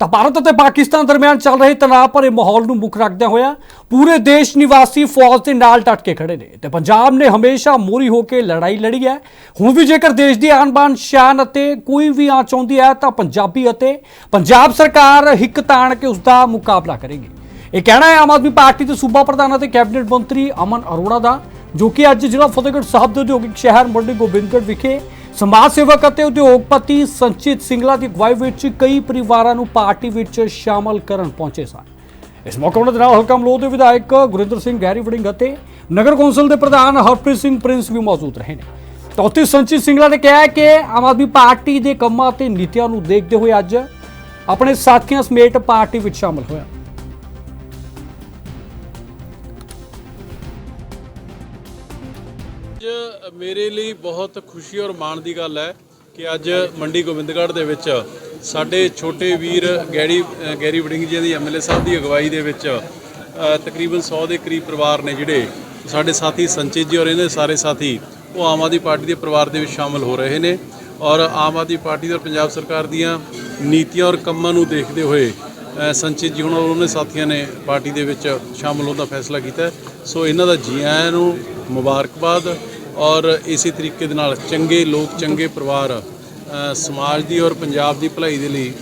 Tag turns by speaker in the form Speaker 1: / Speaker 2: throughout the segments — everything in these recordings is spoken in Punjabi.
Speaker 1: ਤਾਂ ਭਾਰਤ ਅਤੇ ਪਾਕਿਸਤਾਨ ਦਰਮਿਆਨ ਚੱਲ ਰਹੇ ਤਣਾਅ ਭਰੇ ਮਾਹੌਲ ਨੂੰ ਮੁੱਖ ਰੱਖਦਿਆਂ ਹੋਇਆ ਪੂਰੇ ਦੇਸ਼ ਨਿਵਾਸੀ ਫੌਜ ਦੇ ਨਾਲ ਡਟ ਕੇ ਖੜੇ ਨੇ ਤੇ ਪੰਜਾਬ ਨੇ ਹਮੇਸ਼ਾ ਮੋਰੀ ਹੋ ਕੇ ਲੜਾਈ ਲੜੀ ਹੈ। ਹੁਣ ਵੀ ਜੇਕਰ ਦੇਸ਼ ਦੀ ਆਨ-ਬਾਨ ਸ਼ਾਨ ਅਤੇ ਕੋਈ ਵੀ ਆਂਚ ਆਉਂਦੀ ਹੈ ਤਾਂ ਪੰਜਾਬੀ ਅਤੇ ਪੰਜਾਬ ਸਰਕਾਰ ਹਿੱਕ ਤਾਣ ਕੇ ਉਸ ਦਾ ਮੁਕਾਬਲਾ ਕਰੇਗੀ। ਇਹ ਕਹਿਣਾ ਹੈ ਆਮ ਆਦਮੀ ਪਾਰਟੀ ਦੇ ਸੂਬਾ ਪ੍ਰਧਾਨ ਅਤੇ ਕੈਬਨਿਟ ਮੰਤਰੀ ਅਮਨ ਅਰੋੜਾ ਦਾ, ਜੋ ਕਿ ਅੱਜ ਜ਼ਿਲ੍ਹਾ ਫਤਿਹਗੜ੍ਹ ਸਾਹਿਬ ਦੇ ਉਦਯੋਗਿਕ ਸ਼ਹਿਰ ਮੰਡੀ ਗੋਬਿੰਦਗੜ੍ਹ ਵਿਖੇ ਸਮਾਜ ਸੇਵਕ ਅਤੇ ਉਦਯੋਗਪਤੀ ਸੰਚਿਤ ਸਿੰਗਲਾ ਦੀ ਅਗਵਾਈ ਵਿੱਚ ਕਈ ਪਰਿਵਾਰਾਂ ਨੂੰ ਪਾਰਟੀ ਵਿੱਚ ਸ਼ਾਮਲ ਕਰਨ ਪਹੁੰਚੇ ਸਨ। ਇਸ ਮੌਕੇ ਉਹਨਾਂ ਦੇ ਨਾਲ ਹਲਕਾ ਮਲੋਹ ਦੇ ਵਿਧਾਇਕ ਗੁਰਿੰਦਰ ਸਿੰਘ, ਗਹਿਰੀ ਵੜਿੰਗ ਅਤੇ ਨਗਰ ਕੌਂਸਲ ਦੇ ਪ੍ਰਧਾਨ ਹਰਪ੍ਰੀਤ ਸਿੰਘ ਪ੍ਰਿੰਸ ਵੀ ਮੌਜੂਦ ਰਹੇ ਨੇ। ਤਾਂ ਉੱਥੇ ਸੰਚਿਤ ਸਿੰਗਲਾ ਨੇ ਕਿਹਾ ਕਿ ਆਮ ਆਦਮੀ ਪਾਰਟੀ ਦੇ ਕੰਮਾਂ ਅਤੇ ਨੀਤੀਆਂ ਨੂੰ ਦੇਖਦੇ ਹੋਏ ਅੱਜ ਆਪਣੇ ਸਾਥੀਆਂ ਸਮੇਤ ਪਾਰਟੀ ਵਿੱਚ ਸ਼ਾਮਲ ਹੋਇਆ।
Speaker 2: ਮੇਰੇ ਲਈ ਬਹੁਤ ਖੁਸ਼ੀ ਔਰ ਮਾਣ ਦੀ ਗੱਲ ਹੈ ਕਿ ਅੱਜ ਮੰਡੀ ਗੋਬਿੰਦਗੜ੍ਹ ਦੇ ਵਿੱਚ ਸਾਡੇ ਛੋਟੇ ਵੀਰ ਗੈਰੀ ਗੈਰੀ ਵੜਿੰਗ ਜੀ ਦੀ ਐਮਐਲਏ ਸਾਹਿਬ ਦੀ ਅਗਵਾਈ ਦੇ ਵਿੱਚ ਤਕਰੀਬਨ 100 ਦੇ ਕਰੀਬ ਪਰਿਵਾਰ ਨੇ ਜਿਹੜੇ ਸਾਡੇ ਸਾਥੀ ਸੰਚਿਤ ਜੀ ਔਰ ਇਹਦੇ ਸਾਰੇ ਸਾਥੀ, ਉਹ ਆਮ ਆਦਮੀ ਪਾਰਟੀ ਦੇ ਪਰਿਵਾਰ ਦੇ ਵਿੱਚ ਸ਼ਾਮਲ ਹੋ ਰਹੇ ਨੇ ਔਰ ਆਮ ਆਦਮੀ ਪਾਰਟੀ ਔਰ ਪੰਜਾਬ ਸਰਕਾਰ ਦੀਆਂ ਨੀਤੀਆਂ ਔਰ ਕੰਮਾਂ ਨੂੰ ਦੇਖਦੇ ਹੋਏ ਸੰਚਿਤ ਜੀ ਹੁਣ ਔਰ ਉਹਨਾਂ ਸਾਥੀਆਂ ਨੇ ਪਾਰਟੀ ਦੇ ਵਿੱਚ ਸ਼ਾਮਲ ਹੋਣ ਦਾ ਫੈਸਲਾ ਕੀਤਾ। ਸੋ ਇਹਨਾਂ ਦਾ ਜੀ ਆਇਆਂ ਨੂੰ ਮੁਬਾਰਕਬਾਦ ਔਰ ਇਸੇ ਤਰੀਕੇ ਦੇ ਨਾਲ ਚੰਗੇ ਲੋਕ, ਚੰਗੇ ਪਰਿਵਾਰ ਸਮਾਜ ਦੀ ਔਰ ਪੰਜਾਬ ਦੀ ਭਲਾਈ ਦੇ ਲਈ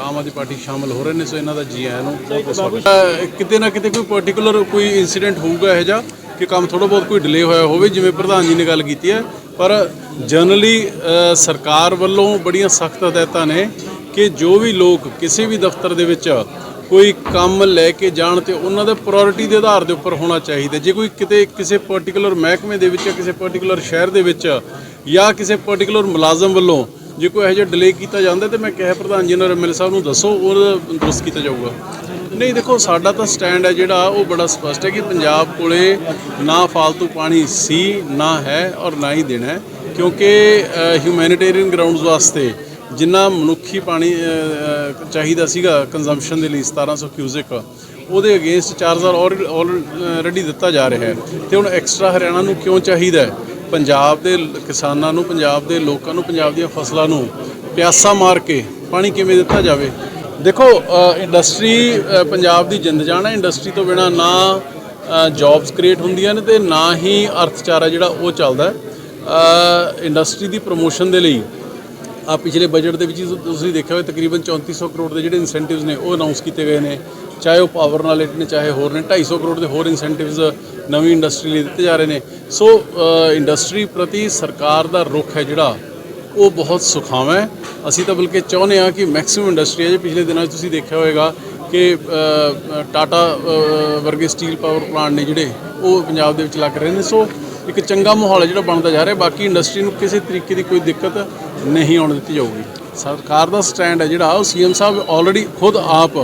Speaker 2: ਆਮ ਆਦਮੀ ਪਾਰਟੀ ਸ਼ਾਮਲ ਹੋ ਰਹੇ ਨੇ, ਸੋ ਇਹਨਾਂ ਦਾ ਜੀ ਆਇਆਂ ਨੂੰ ਬਹੁਤ ਕਿਤੇ ਨਾ ਕਿਤੇ ਕੋਈ ਪਾਰਟਿਕੂਲਰ ਕੋਈ ਇਨਸੀਡੈਂਟ ਹੋਊਗਾ ਇਹੋ ਜਿਹਾ ਕਿ ਕੰਮ ਥੋੜਾ ਬਹੁਤ ਕੋਈ ਡਿਲੇ ਹੋਇਆ ਹੋਵੇ, ਜਿਵੇਂ ਪ੍ਰਧਾਨ ਜੀ ਨੇ ਗੱਲ ਕੀਤੀ ਹੈ, ਪਰ ਜਨਰਲੀ ਸਰਕਾਰ ਵੱਲੋਂ ਬੜੀਆਂ ਸਖਤ ਹਦਾਇਤਾਂ ਨੇ ਕਿ ਜੋ ਵੀ ਲੋਕ ਕਿਸੇ ਵੀ ਦਫ਼ਤਰ ਦੇ ਵਿੱਚ ਕੋਈ ਕੰਮ ਲੈ ਕੇ ਜਾਣ ਤੇ ਉਹਨਾਂ ਦੇ ਪ੍ਰਾਇੋਰਟੀ ਦੇ ਆਧਾਰ ਦੇ ਉੱਪਰ ਹੋਣਾ ਚਾਹੀਦਾ। ਜੇ ਕੋਈ ਕਿਤੇ ਕਿਸੇ ਪਾਰਟਿਕੂਲਰ ਮਹਿਕਮੇ ਦੇ ਵਿੱਚ ਜਾਂ ਕਿਸੇ ਪਾਰਟਿਕੂਲਰ ਸ਼ਹਿਰ ਦੇ ਵਿੱਚ ਜਾਂ ਕਿਸੇ ਪਾਰਟਿਕੂਲਰ ਮੁਲਾਜ਼ਮ ਵੱਲੋਂ ਜੇ ਕੋਈ ਇਹੋ ਜਿਹਾ ਡਿਲੇ ਕੀਤਾ ਜਾਂਦਾ ਤੇ ਮੈਂ ਕਿਹਾ ਪ੍ਰਧਾਨ ਜੀ ਨੂੰ ਐਮਐਲਏ ਸਾਹਿਬ ਨੂੰ ਦੱਸੋ ਉਹਦਾ ਦੁਰਸਤ ਕੀਤਾ ਜਾਊਗਾ। ਨਹੀਂ, ਦੇਖੋ, ਸਾਡਾ ਤਾਂ ਸਟੈਂਡ ਹੈ ਜਿਹੜਾ, ਉਹ ਬੜਾ ਸਪਸ਼ਟ ਹੈ ਕਿ ਪੰਜਾਬ ਕੋਲੇ ਨਾ ਫालतू ਪਾਣੀ ਸੀ, ਨਾ ਹੈ ਔਰ ਨਾ ਹੀ ਦੇਣਾ ਕਿਉਂਕਿ ਹਿਊਮੈਨਿਟੇਰੀਅਨ ਗਰਾਊਂਡਸ ਵਾਸਤੇ ਜਿੰਨਾ ਮਨੁੱਖੀ ਪਾਣੀ ਚਾਹੀਦਾ ਸੀਗਾ ਕੰਜ਼ੰਪਸ਼ਨ ਦੇ ਲਈ 1700 ਕਿਊਜ਼ਿਕ ਉਹਦੇ ਅਗੇਂਸਟ 4000 ਔਰ ਆਲਰੇਡੀ ਦਿੱਤਾ ਜਾ ਰਿਹਾ ਹੈ। ਤੇ ਹੁਣ ਐਕਸਟਰਾ ਹਰਿਆਣਾ ਨੂੰ ਕਿਉਂ ਚਾਹੀਦਾ ਹੈ? ਪੰਜਾਬ ਦੇ ਕਿਸਾਨਾਂ ਨੂੰ, ਪੰਜਾਬ ਦੇ ਲੋਕਾਂ ਨੂੰ, ਪੰਜਾਬ ਦੀਆਂ ਫਸਲਾਂ ਨੂੰ ਪਿਆਸਾ ਮਾਰ ਕੇ ਪਾਣੀ ਕਿਵੇਂ ਦਿੱਤਾ ਜਾਵੇ? ਦੇਖੋ ਇੰਡਸਟਰੀ ਪੰਜਾਬ ਦੀ ਜਿੰਦ ਜਾਨ ਹੈ। ਇੰਡਸਟਰੀ ਤੋਂ ਬਿਨਾ ਨਾ ਜੌਬਸ ਕ੍ਰੀਏਟ ਹੁੰਦੀਆਂ ਨੇ ਤੇ ਨਾ ਹੀ ਅਰਥਚਾਰਾ ਜਿਹੜਾ ਉਹ ਚੱਲਦਾ ਇੰਡਸਟਰੀ ਦੀ ਪ੍ਰੋਮੋਸ਼ਨ ਦੇ ਲਈ ਆ ਪਿਛਲੇ ਬਜਟ ਦੇ ਵਿੱਚ ਤੁਸੀਂ ਦੇਖਿਆ ਹੋਵੇ ਤਕਰੀਬਨ 3400 ਕਰੋੜ ਦੇ ਜਿਹੜੇ ਇਨਸੈਂਟਿਵਸ ਨੇ, ਉਹ ਅਨਾਉਂਸ ਕੀਤੇ ਗਏ ਨੇ। ਚਾਹੇ ਉਹ ਪਾਵਰ ਨਾਲ ਰਿਲੇਟਡ ਨੇ, ਚਾਹੇ ਹੋਰ ਨੇ 250 ਕਰੋੜ ਦੇ ਹੋਰ ਇਨਸੈਂਟਿਵਸ ਨਵੀਂ ਇੰਡਸਟਰੀ ਲਈ ਦਿੱਤੇ ਜਾ ਰਹੇ ਨੇ। ਸੋ ਇੰਡਸਟਰੀ ਪ੍ਰਤੀ ਸਰਕਾਰ ਦਾ ਰੁਖ ਹੈ ਜਿਹੜਾ, ਉਹ ਬਹੁਤ ਸੁਖਾਵਾਂ ਹੈ। ਅਸੀਂ ਤਾਂ ਬਲਕਿ ਚਾਹੁੰਦੇ ਹਾਂ ਕਿ ਮੈਕਸਿਮਮ ਇੰਡਸਟਰੀ ਹੈ ਜੇ ਪਿਛਲੇ ਦਿਨਾਂ 'ਚ ਤੁਸੀਂ ਦੇਖਿਆ ਹੋਵੇਗਾ ਕਿ ਟਾਟਾ ਵਰਗੇ ਸਟੀਲ ਪਾਵਰ ਪਲਾਂਟ ਨੇ ਜਿਹੜੇ, ਉਹ ਪੰਜਾਬ ਦੇ ਵਿੱਚ ਲੱਗ ਰਹੇ ਨੇ। ਸੋ ਇੱਕ ਚੰਗਾ ਮਾਹੌਲ ਹੈ ਜਿਹੜਾ ਬਣਦਾ ਜਾ ਰਿਹਾ, ਬਾਕੀ ਇੰਡਸਟਰੀ ਨੂੰ ਕਿਸੇ ਤਰੀਕੇ ਦੀ ਕੋਈ ਦਿੱਕਤ ਨਹੀਂ ਆਉਣ ਦਿੱਤੀ ਜਾਊਗੀ। ਸਰਕਾਰ ਦਾ ਸਟੈਂਡ ਹੈ ਜਿਹੜਾ, ਉਹ ਸੀਐਮ ਸਾਹਿਬ ਆਲਰੇਡੀ ਖੁਦ ਆਪ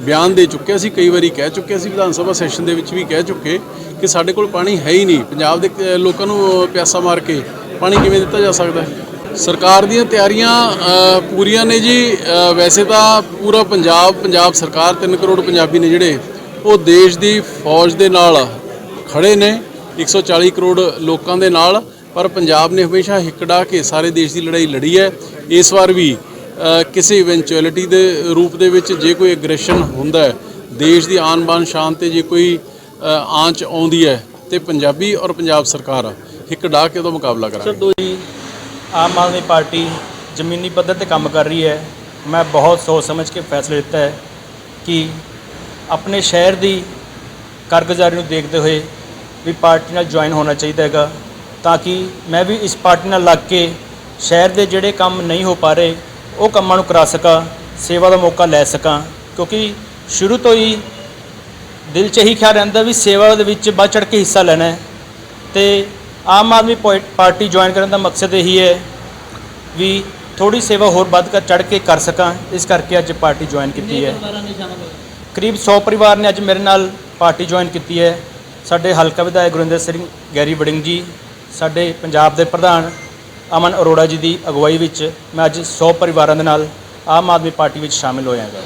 Speaker 2: ਬਿਆਨ ਦੇ ਚੁੱਕੇ ਅਸੀਂ ਕਈ ਵਾਰੀ ਕਹਿ ਚੁੱਕੇ ਅਸੀਂ ਵਿਧਾਨ ਸਭਾ ਸੈਸ਼ਨ ਦੇ ਵਿੱਚ ਵੀ ਕਹਿ ਚੁੱਕੇ ਕਿ ਸਾਡੇ ਕੋਲ ਪਾਣੀ ਹੈ ਹੀ ਨਹੀਂ। ਪੰਜਾਬ ਦੇ ਲੋਕਾਂ ਨੂੰ ਪਿਆਸਾ ਮਾਰ ਕੇ ਪਾਣੀ ਕਿਵੇਂ ਦਿੱਤਾ ਜਾ ਸਕਦਾ ਹੈ? ਸਰਕਾਰ ਦੀਆਂ ਤਿਆਰੀਆਂ ਪੂਰੀਆਂ ਨੇ ਜੀ। ਵੈਸੇ ਤਾਂ ਪੂਰਾ ਪੰਜਾਬ ਪੰਜਾਬ ਸਰਕਾਰ 3 ਕਰੋੜ ਪੰਜਾਬੀ ਨੇ ਜਿਹੜੇ, ਉਹ ਦੇਸ਼ ਦੀ ਫੌਜ ਦੇ ਨਾਲ ਖੜੇ ਨੇ। 140 ਕਰੋੜ ਲੋਕਾਂ ਦੇ ਨਾਲ, ਪਰ ਪੰਜਾਬ ਨੇ ਹਮੇਸ਼ਾ ਹਿੱਕੜਾ ਕੇ ਸਾਰੇ ਦੇਸ਼ ਦੀ ਲੜਾਈ ਲੜੀ ਹੈ। ਇਸ ਵਾਰ ਵੀ ਕਿਸੇ ਇਵੈਂਚੁਅਲਿਟੀ ਦੇ ਰੂਪ ਦੇ ਵਿੱਚ ਜੇ ਕੋਈ ਐਗਰੈਸ਼ਨ ਹੁੰਦਾ ਹੈ, ਦੇਸ਼ ਦੀ ਆਨ ਬਾਨ ਸ਼ਾਨ ਤੇ ਜੇ ਕੋਈ ਆਂਚ ਆਉਂਦੀ ਹੈ, ਤੇ ਪੰਜਾਬੀ ਔਰ ਪੰਜਾਬ ਸਰਕਾਰ ਹਿੱਕੜਾ ਕੇ ਉਹਦਾ ਮੁਕਾਬਲਾ ਕਰਾਂਗੇ।
Speaker 3: ਦੋ ਜੀ, ਆਮ ਆਦਮੀ ਪਾਰਟੀ ਜ਼ਮੀਨੀ ਪੱਧਰ ਤੇ ਕੰਮ ਕਰ ਰਹੀ ਹੈ। ਮੈਂ ਬਹੁਤ ਸੋਚ ਸਮਝ ਕੇ ਫੈਸਲਾ ਲਿੱਤਾ ਹੈ ਕਿ ਆਪਣੇ ਸ਼ਹਿਰ ਦੀ ਕਾਰਗੁਜ਼ਾਰੀ ਨੂੰ ਦੇਖਦੇ ਹੋਏ ਵੀ ਪਾਰਟੀ ਨਾਲ ਜੁਆਇਨ ਹੋਣਾ ਚਾਹੀਦਾ ਹੈਗਾ ਤਾਂ ਕਿ ਮੈਂ ਵੀ ਇਸ ਪਾਰਟੀ ਨਾਲ ਲੱਗ ਕੇ ਸ਼ਹਿਰ ਦੇ ਜਿਹੜੇ ਕੰਮ ਨਹੀਂ ਹੋ ਪਾ ਰਹੇ ਉਹ ਕੰਮਾਂ ਨੂੰ ਕਰਾ ਸਕਾਂ ਸੇਵਾ ਦਾ ਮੌਕਾ ਲੈ ਸਕਾਂ ਕਿਉਂਕਿ ਸ਼ੁਰੂ ਤੋਂ ਹੀ ਦਿਲ 'ਚ ਇਹੀ ਖਿਆਲ ਰਹਿੰਦਾ ਵੀ ਸੇਵਾ ਦੇ ਵਿੱਚ ਵੱਧ ਚੜ੍ਹ ਕੇ ਹਿੱਸਾ ਲੈਣਾ ਹੈ। ਤੇ ਆਮ ਆਦਮੀ ਪਾਰਟੀ ਜੁਆਇਨ ਕਰਨ ਦਾ ਮਕਸਦ ਇਹੀ ਹੈ ਵੀ ਥੋੜੀ ਸੇਵਾ ਹੋਰ ਵੱਧ ਕਰ ਚੜ੍ਹ ਕੇ ਕਰ ਸਕਾਂ ਇਸ ਕਰਕੇ ਅੱਜ ਪਾਰਟੀ ਜੁਆਇਨ ਕੀਤੀ ਹੈ। ਕਰੀਬ 100 ਪਰਿਵਾਰ ਨੇ ਅੱਜ ਮੇਰੇ ਨਾਲ ਪਾਰਟੀ ਜੁਆਇਨ ਕੀਤੀ ਹੈ। ਸਾਡੇ ਹਲਕਾ ਵਿਧਾਇਕ ਗੁਰਿੰਦਰ ਸਿੰਘ, ਗੈਰੀ ਵੜਿੰਗ ਜੀ, ਸਾਡੇ ਪੰਜਾਬ ਦੇ ਪ੍ਰਧਾਨ ਅਮਨ ਅਰੋੜਾ ਜੀ ਦੀ ਅਗਵਾਈ ਵਿੱਚ ਮੈਂ ਅੱਜ 100 ਪਰਿਵਾਰਾਂ ਦੇ ਨਾਲ ਆਮ ਆਦਮੀ ਪਾਰਟੀ ਵਿੱਚ ਸ਼ਾਮਿਲ ਹੋਇਆ ਹਾਂ